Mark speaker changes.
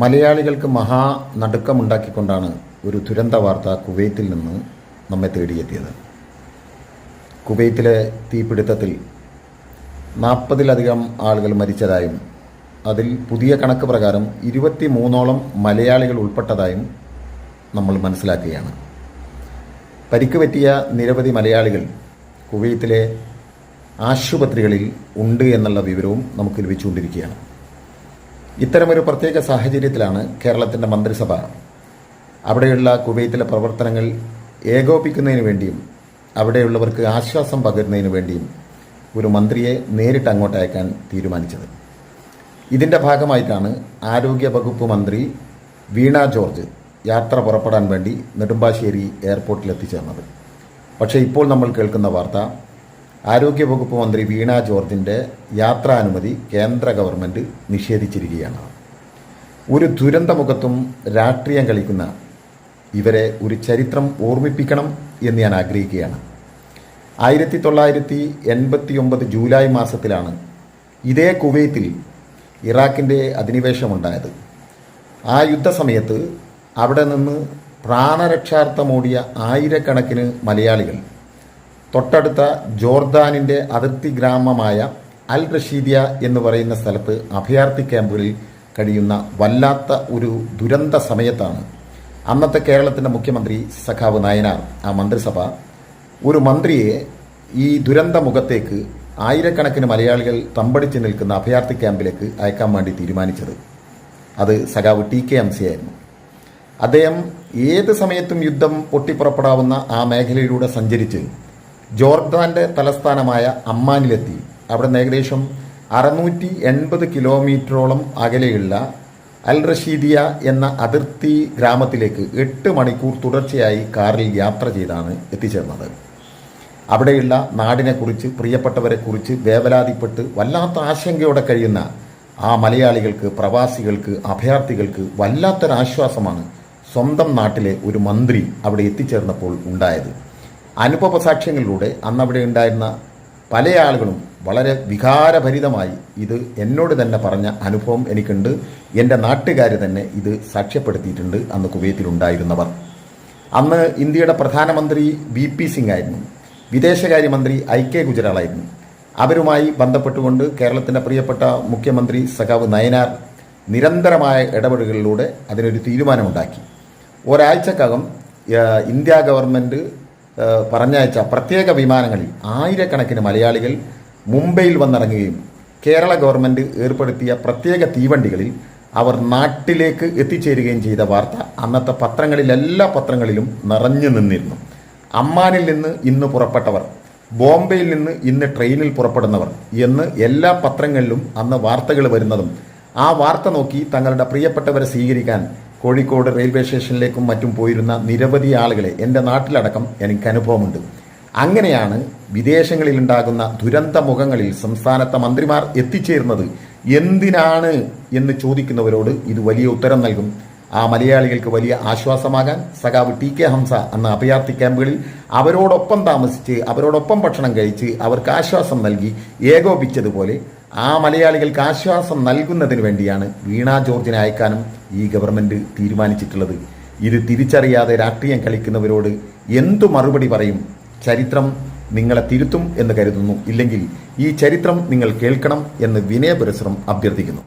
Speaker 1: മലയാളികൾക്ക് മഹാ നടുക്കമുണ്ടാക്കിക്കൊണ്ടാണ് ഒരു ദുരന്ത വാർത്ത കുവൈത്തിൽ നിന്ന് നമ്മെ തേടിയെത്തിയത്. കുവൈത്തിലെ തീപിടുത്തത്തിൽ നാൽപ്പതിലധികം ആളുകൾ മരിച്ചതായും അതിൽ പുതിയ കണക്ക് പ്രകാരം ഇരുപത്തി മൂന്നോളം മലയാളികൾ ഉൾപ്പെട്ടതായും നമ്മൾ മനസ്സിലാക്കുകയാണ്. പരിക്ക് പറ്റിയ നിരവധി മലയാളികൾ കുവൈത്തിലെ ആശുപത്രികളിൽ ഉണ്ട് എന്നുള്ള വിവരവും നമുക്ക് ലഭിച്ചുകൊണ്ടിരിക്കുകയാണ്. ഇത്തരമൊരു പ്രത്യേക സാഹചര്യത്തിലാണ് കേരളത്തിന്റെ മന്ത്രിസഭ. അവിടെയുള്ള കുവൈത്തിലെ പ്രവർത്തനങ്ങൾ ഏകോപിക്കുന്നതിന് വേണ്ടിയും അവിടെയുള്ളവർക്ക് ആശ്വാസം പകരുന്നതിന് വേണ്ടിയും ഒരു മന്ത്രിയെ നേരിട്ട് അങ്ങോട്ട് അയക്കാൻ തീരുമാനിച്ചത്. ഇതിന്റെ ഭാഗമായിട്ടാണ് ആരോഗ്യ വകുപ്പ് മന്ത്രി വീണ ജോർജ് യാത്ര പുറപ്പെടാൻ വേണ്ടി നെടുമ്പാശ്ശേരി എയർപോർട്ടിൽ എത്തിച്ചേർന്നത് പക്ഷേ ഇപ്പോൾ നമ്മൾ കേൾക്കുന്ന വാർത്ത ആരോഗ്യ വകുപ്പ് മന്ത്രി വീണ ജോർജിന്റെ യാത്രാനുമതി കേന്ദ്ര ഗവൺമെന്റ് നിഷേധിച്ചിരിക്കുകയാണ്. ഒരു ദുരന്തമുഖത്തും രാഷ്ട്രീയം കളിക്കുന്ന ഇവരെ ഒരു ചരിത്രം ഓർമ്മിപ്പിക്കണം എന്ന് ഞാൻ ആഗ്രഹിക്കുകയാണ്. ആയിരത്തി തൊള്ളായിരത്തി എൺപത്തി ഒമ്പത് ജൂലൈ മാസത്തിലാണ് ഇതേ കുവൈത്തിൽ ഇറാഖിന്റെ അധിനിവേശമുണ്ടായത്. ആ യുദ്ധസമയത്ത് അവിടെ നിന്ന് പ്രാണരക്ഷാർത്ഥമോടിയ ആയിരക്കണക്കിന് മലയാളികൾ തൊട്ടടുത്ത ജോർദാനിന്റെ അതിർത്തി ഗ്രാമമായ അൽ റഷീദിയ എന്ന് പറയുന്ന സ്ഥലത്ത് അഭയാർത്ഥി ക്യാമ്പുകളിൽ കഴിയുന്ന വല്ലാത്ത ഒരു ദുരന്ത സമയത്താണ്. അന്നത്തെ കേരളത്തിന്റെ മുഖ്യമന്ത്രി സഖാവ് നായനാർ ആ മന്ത്രിസഭ ഒരു മന്ത്രിയെ ഈ ദുരന്ത മുഖത്തേക്ക് ആയിരക്കണക്കിന് മലയാളികൾ തമ്പടിച്ച് നിൽക്കുന്ന അഭയാർത്ഥി ക്യാമ്പിലേക്ക് അയക്കാൻ വേണ്ടി തീരുമാനിച്ചത്. അത് സഖാവ് ടി കെ എം സി ആയിരുന്നു. അദ്ദേഹം ഏത് സമയത്തും യുദ്ധം പൊട്ടിപ്പുറപ്പെടാവുന്ന ആ മേഖലയിലൂടെ സഞ്ചരിച്ച് ജോർദാന്റെ തലസ്ഥാനമായ അമ്മാനിലെത്തി. അവിടെ നിന്ന് ഏകദേശം അറുന്നൂറ്റി എൺപത് കിലോമീറ്ററോളം അകലെയുള്ള അൽ റഷീദിയ എന്ന അതിർത്തി ഗ്രാമത്തിലേക്ക് എട്ട് മണിക്കൂർ തുടർച്ചയായി കാറിൽ യാത്ര ചെയ്താണ് എത്തിച്ചേർന്നത്. അവിടെയുള്ള നാടിനെക്കുറിച്ച് പ്രിയപ്പെട്ടവരെക്കുറിച്ച് വേവലാതിപ്പെട്ട് വല്ലാത്ത ആശങ്കയോടെ കഴിയുന്ന ആ മലയാളികൾക്ക് പ്രവാസികൾക്ക് അഭയാർത്ഥികൾക്ക് വല്ലാത്തൊരാശ്വാസമാണ് സ്വന്തം നാട്ടിലെ ഒരു മന്ത്രി അവിടെ എത്തിച്ചേർന്നപ്പോൾ ഉണ്ടായത്. അനുഭവ സാക്ഷ്യങ്ങളിലൂടെ അന്നവിടെ ഉണ്ടായിരുന്ന പല ആളുകളും വളരെ വികാരഭരിതമായി ഇത് എന്നോട് തന്നെ പറഞ്ഞ അനുഭവം എനിക്കുണ്ട്. എന്റെ നാട്ടുകാർ തന്നെ ഇത് സാക്ഷ്യപ്പെടുത്തിയിട്ടുണ്ട് അന്ന് കുവൈത്തിലുണ്ടായിരുന്നവർ അന്ന് ഇന്ത്യയുടെ പ്രധാനമന്ത്രി വി പി സിംഗ് ആയിരുന്നു. വിദേശകാര്യമന്ത്രി ഐ കെ ഗുജറാളായിരുന്നു. അവരുമായി ബന്ധപ്പെട്ടുകൊണ്ട് കേരളത്തിന്റെ പ്രിയപ്പെട്ട മുഖ്യമന്ത്രി സഖാവ് നയനാർ നിരന്തരമായ ഇടപെടലുകളിലൂടെ അതിനൊരു തീരുമാനമുണ്ടാക്കി. ഒരാഴ്ചക്കകം ഇന്ത്യ ഗവൺമെന്റ് പറഞ്ഞയച്ച പ്രത്യേക വിമാനങ്ങളിൽ ആയിരക്കണക്കിന് മലയാളികൾ മുംബൈയിൽ വന്നിറങ്ങുകയും കേരള ഗവൺമെന്റ് ഏർപ്പെടുത്തിയ പ്രത്യേക തീവണ്ടികളിൽ അവർ നാട്ടിലേക്ക് എത്തിച്ചേരുകയും ചെയ്ത വാർത്ത അന്നത്തെ പത്രങ്ങളിൽ എല്ലാ പത്രങ്ങളിലും നിറഞ്ഞു നിന്നിരുന്നു. അമ്മാനിൽ നിന്ന് ഇന്ന് പുറപ്പെട്ടവർ ബോംബെയിൽ നിന്ന് ഇന്ന് ട്രെയിനിൽ പുറപ്പെടുന്നവർ എന്ന് എല്ലാ പത്രങ്ങളിലും അന്ന് വാർത്തകൾ വരുന്നതും ആ വാർത്ത നോക്കി തങ്ങളുടെ പ്രിയപ്പെട്ടവരെ സ്വീകരിക്കാൻ കോഴിക്കോട് റെയിൽവേ സ്റ്റേഷനിലേക്കും മറ്റും പോയിരുന്ന നിരവധി ആളുകളെ എന്റെ നാട്ടിലടക്കം എനിക്ക് അനുഭവമുണ്ട്. അങ്ങനെയാണ് വിദേശങ്ങളിൽ ഉണ്ടാകുന്ന ദുരന്ത മുഖങ്ങളിൽ സംസ്ഥാനത്തെ മന്ത്രിമാർ എത്തിച്ചേരുന്നത് എന്തിനാണ് എന്ന് ചോദിക്കുന്നവരോട് ഇത് വലിയ ഉത്തരം നൽകും. ആ മലയാളികൾക്ക് വലിയ ആശ്വാസമാകാൻ സഖാവ് ടി കെ ഹംസ എന്ന അഭയാർത്ഥി ക്യാമ്പുകളിൽ അവരോടൊപ്പം താമസിച്ച് അവരോടൊപ്പം ഭക്ഷണം കഴിച്ച് അവർക്ക് ആശ്വാസം നൽകി ഏകോപിച്ചതുപോലെ ആ മലയാളികൾക്ക് ആശ്വാസം നൽകുന്നതിന് വേണ്ടിയാണ് വീണ ജോർജിനെ അയക്കാനും ഈ ഗവൺമെന്റ് തീരുമാനിച്ചിട്ടുള്ളത്. ഇത് തിരിച്ചറിയാതെ രാഷ്ട്രീയം കളിക്കുന്നവരോട് എന്തു മറുപടി പറയും? ചരിത്രം നിങ്ങളെ തിരുത്തും എന്ന് കരുതുന്നു. ഇല്ലെങ്കിൽ ഈ ചരിത്രം നിങ്ങൾ കേൾക്കണം എന്ന് വിനയപുരസരം അഭ്യർത്ഥിക്കുന്നു.